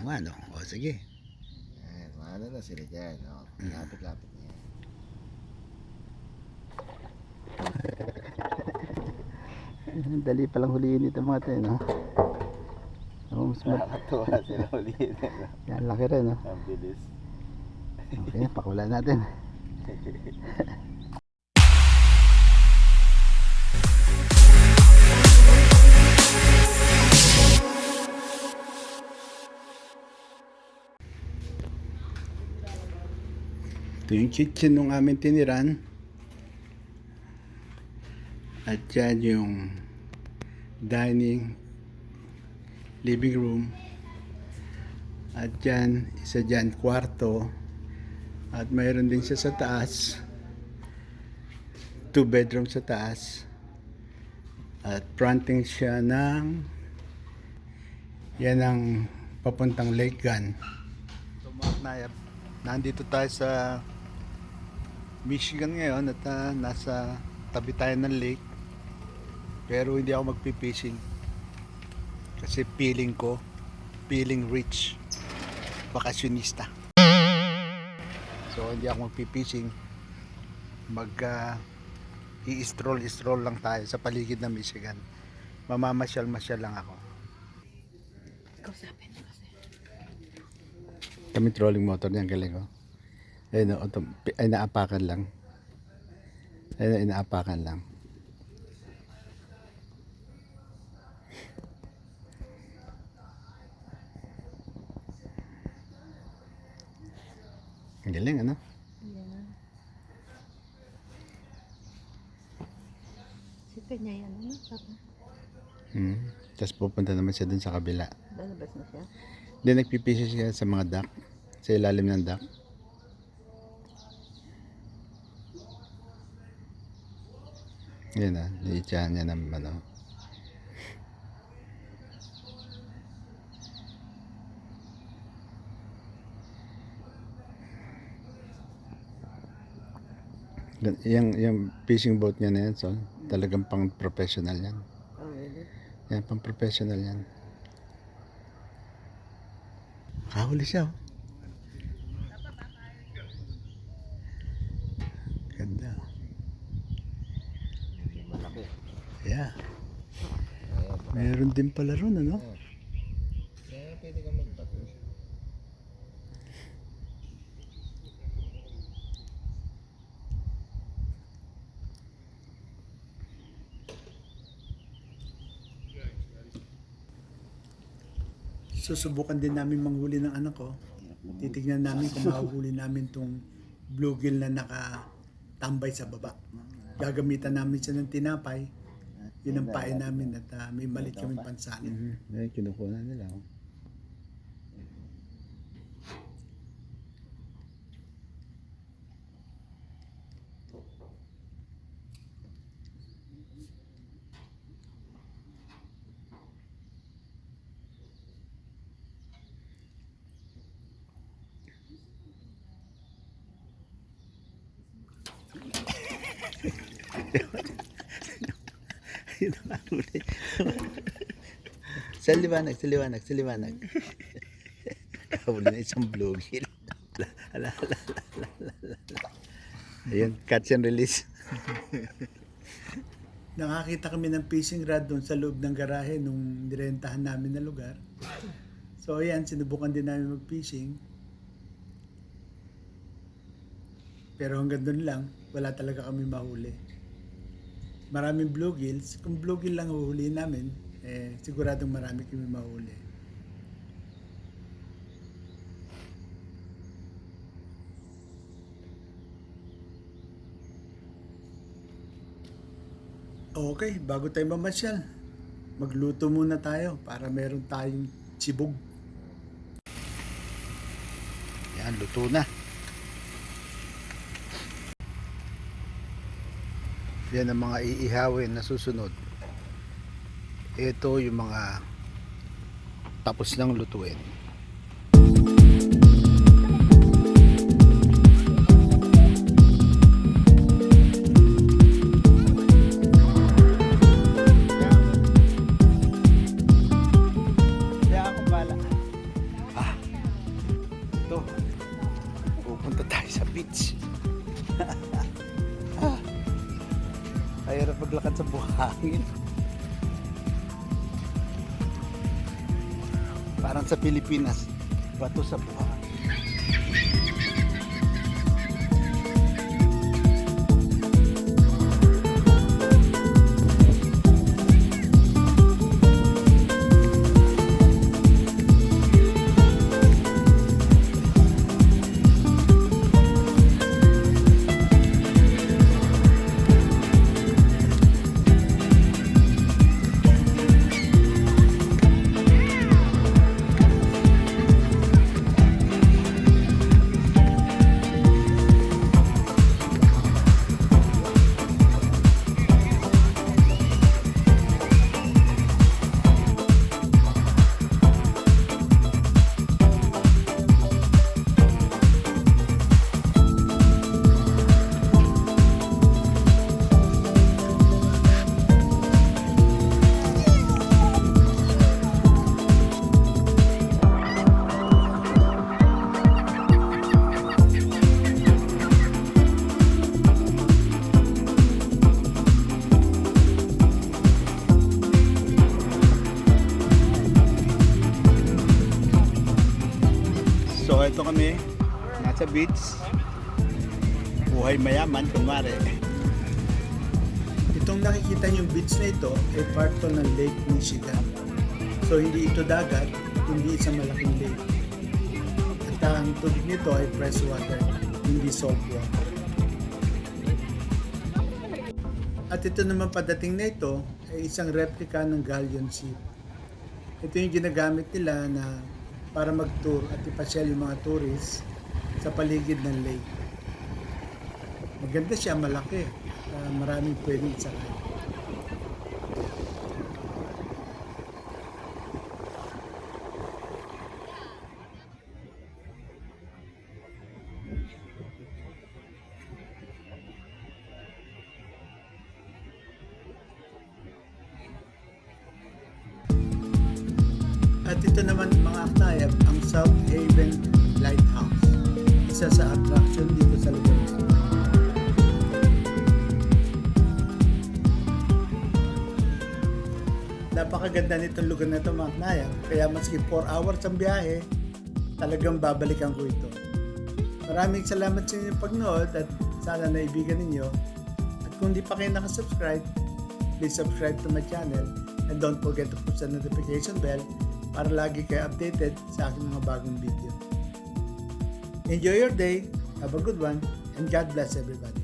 Oo nga, no? O, sige. Ayan, maano na sila dyan. Oh, Mm. lapit-lapit na yan. Dali palang huliin ito mga tayo, no? Oo, mas mat- Nakakatuwa sila ulit. Yan, laki rin, no? Ang bilis. Okay, pakula natin. Ito yung kitchen nung amin tiniran. At yan yung dining, living room. At yan, isa dyan, kwarto. At mayroon din siya sa taas. Two bedroom sa taas. At fronting siya ng yan ang papuntang Lake Gun. So mga knayab, nandito tayo sa Michigan ngayon at ah, nasa tabi tayo ng lake. Pero hindi ako magpipishing. Kasi feeling ko, feeling rich. Bakasyonista. So hindi ako magpipishing. Mag ah, i-stroll-stroll lang tayo sa paligid ng Michigan. Mamamasyal-masyal lang ako. Kausapin kasi. Kami trolling motor niyan, galing ko. Ayun, oh, auto, ay naapakan lang. Ayun, inaapakan lang. Ang galing, ano? Yan. Sipin niya yan, ano? Papa, Hmm. Tapos pupunta naman siya dun sa kabila. lalabas na siya. Hindi nagpipisi siya sa mga duck. Sa ilalim ng duck. Yan ah, niitsahan niya ng ano. Yung, yung fishing boat niya na yan, so, talagang pang professional yan. Oh, really? Yan, pang professional yan. Kahuli siya. oh. Ganda. Malaki. Yeah. Meron din pala ron, ano? Eh, pwede ka magbato. Susubukan din namin manghuli ng anak ko. Titignan namin kung mahuhuli namin tong bluegill na nakatambay sa baba. Gagamitan namin siya ng tinapay. Yun ang pain namin at ah, may malit kaming pansanin. Mm-hmm. Eh, kinukuha nila. Oh. Yun ang huli. sa liwanag, sa liwanag, sa liwanag. Kahuli na isang ala. Ayun, catch and release. Nakakita kami ng fishing rod doon sa loob ng garahe nung nirentahan namin na lugar. So ayan, sinubukan din namin mag-fishing. Pero hanggang doon lang, wala talaga kami mahuli. Maraming bluegills. Kung bluegill lang huhuli namin, eh, siguradong marami kami mahuli. Okay, bago tayo mamasyal, magluto muna tayo para meron tayong chibog. Yan, luto na. Yan ang mga iihawin na susunod. Ito yung mga tapos ng lutuin. Sa Pilipinas, bato sa buhangin. Ito kami, nasa beach. Buhay mayaman, kunwari. Itong nakikita yung beach na ito ay part to ng Lake Michigan. So hindi ito dagat, hindi isang malaking lake. At ang tubig nito ay fresh water, hindi salt water. At ito naman padating na ito ay isang replica ng galleon ship. Ito yung ginagamit nila na para mag-tour at ipasyal yung mga tourists sa paligid ng lake. Maganda siya, malaki. Ah, maraming pwedeng isakay. Aknayab, ang South Haven Lighthouse. Isa sa attraction dito sa lugar na ito. Napakaganda nitong lugar na ito mga aknayab. Kaya maski 4 hours ang biyahe, talagang babalikan ko ito. Maraming salamat sa inyong pagnood at sana naibigan ninyo. At kung di pa kayo nakasubscribe, please subscribe to my channel and don't forget to push the notification bell para lagi kayo updated sa aking mga bagong video. Enjoy your day, have a good one, and God bless everybody.